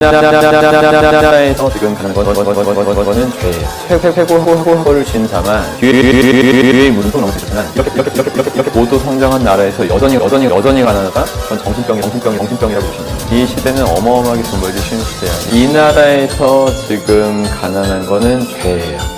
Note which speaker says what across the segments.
Speaker 1: 나라에서 지금 가는 거는 죄예요. 최고를 신사만 뒤에 수 있지만 이렇게, 이렇게, 이렇게, 이렇게, 이렇게 고도 성장한 나라에서 여전히, 여전히, 여전히 가난하다? 그건 정신병이, 정신병이, 정신병이라고 보시면 돼요. 이 시대는 어마어마하게 돈 벌기 쉬운 시대야. 이 나라에서 지금 가난한 거는 죄예요.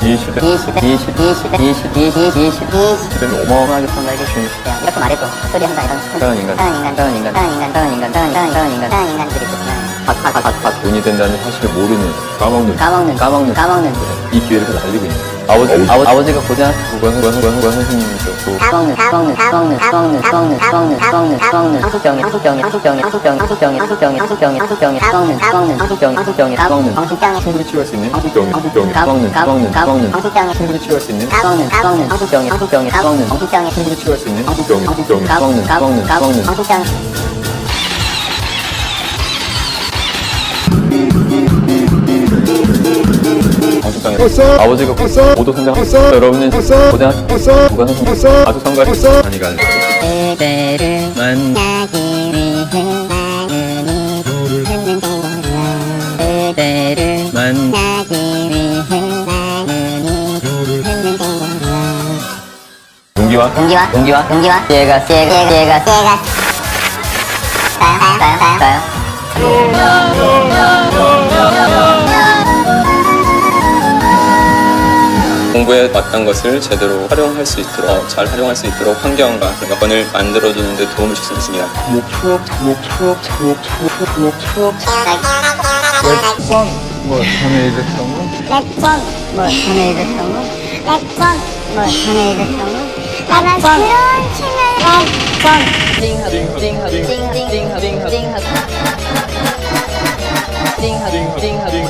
Speaker 1: 충분히 치유할 수 있는 까먹는 까먹는 정신병이
Speaker 2: 정신병이
Speaker 1: 까먹는
Speaker 2: 정신병이
Speaker 1: 충분히
Speaker 2: 치유할 수 있는 정신병이 정신병이
Speaker 1: 까먹는 까먹는
Speaker 2: 까먹는
Speaker 1: 까먹는
Speaker 2: 까먹는
Speaker 1: 아버지, 아버지, 아버지가 고생하시고 권권 선생님이셨고 충분히 치유할 수 있는 충분히 치유할 수 있는 충분히 치유할 수 있는 입장에 아버지가 벌써 모두 성장하셨어 여러분은 벌써 고등학교 벌써 벌써 아주 성가했어 아니가 아니고
Speaker 2: 그대를 만나기 위해 마음이 부르는 거야 그대를 만나기 위해 마음이 부르는 거야
Speaker 1: 용기와?
Speaker 2: 용기와? 용기와? 용기와? 얘가 얘가 얘가. 얘가 가요 가요 가요 가요
Speaker 3: 공부에 맞던 것을 제대로 활용할 수 있도록 어, 잘 활용할 수 있도록 환경과 여건을 만들어주는 데 도움을 줄 수 있습니다.
Speaker 2: 렉번 뭐 하늘 대통령 렉번 뭐 하늘 대통령 나는 그런 측면에 렉번
Speaker 1: 제